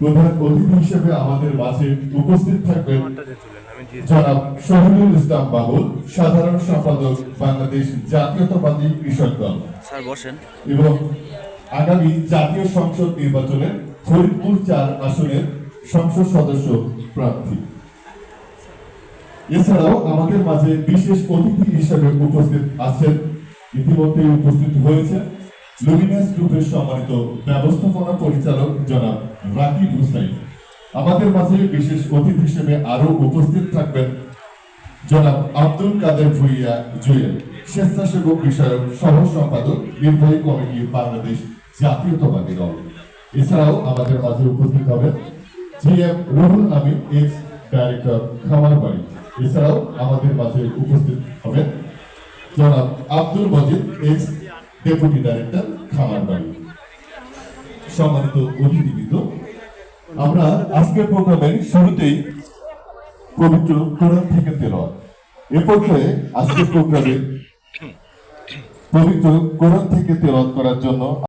প্রধান অতিথি হিসেবে আমাদের মাঝে উপস্থিত থাকবেন জনাব শহীদুল ইসলাম বাবুল সাধারণ সম্পাদক বাংলাদেশ জাতীয়তাবাদী কৃষক দল। এবং আগামী জাতীয় সংসদ নির্বাচনে ফরিদপুর চার আসনের সংসদ সদস্য প্রার্থী। এছাড়াও আমাদের মাঝে বিশেষ অতিথি হিসেবে উপস্থিত আছেন ইতিমধ্যে উপস্থিত হয়েছে লুমিনাস গ্রুপের সম্মানিত ব্যবস্থাপনা পরিচালক জনাব রাকিব হুসাইন। আমাদের মাঝে বিশেষ অতিথি হিসেবে আরও উপস্থিত থাকবেন জনাব আব্দুল কাদের ভুইয়া জুয়েল, স্বেচ্ছাসেবক বিষয়ক সহ সম্পাদক নির্বাহী কমিটি বাংলাদেশ জাতীয়তাবাদী দল। এছাড়াও আমাদের মাঝে উপস্থিত হবেন G M Ruhul Amin, ex director খামার বাড়ি এছাড়াও আমাদের মাঝে উপস্থিত হবেন জনাব Abdul Majid, ex deputy director খামারবাড়ি। সম্মানিত অতিথিবৃন্দ, আমরা আজকের প্রোগ্রামের শুরুতেই পবিত্র কোরআন থেকে তেল এ পর্যায়ে আজকের প্রোগ্রামে পবিত্র কোরআন থেকে তেল করার জন্য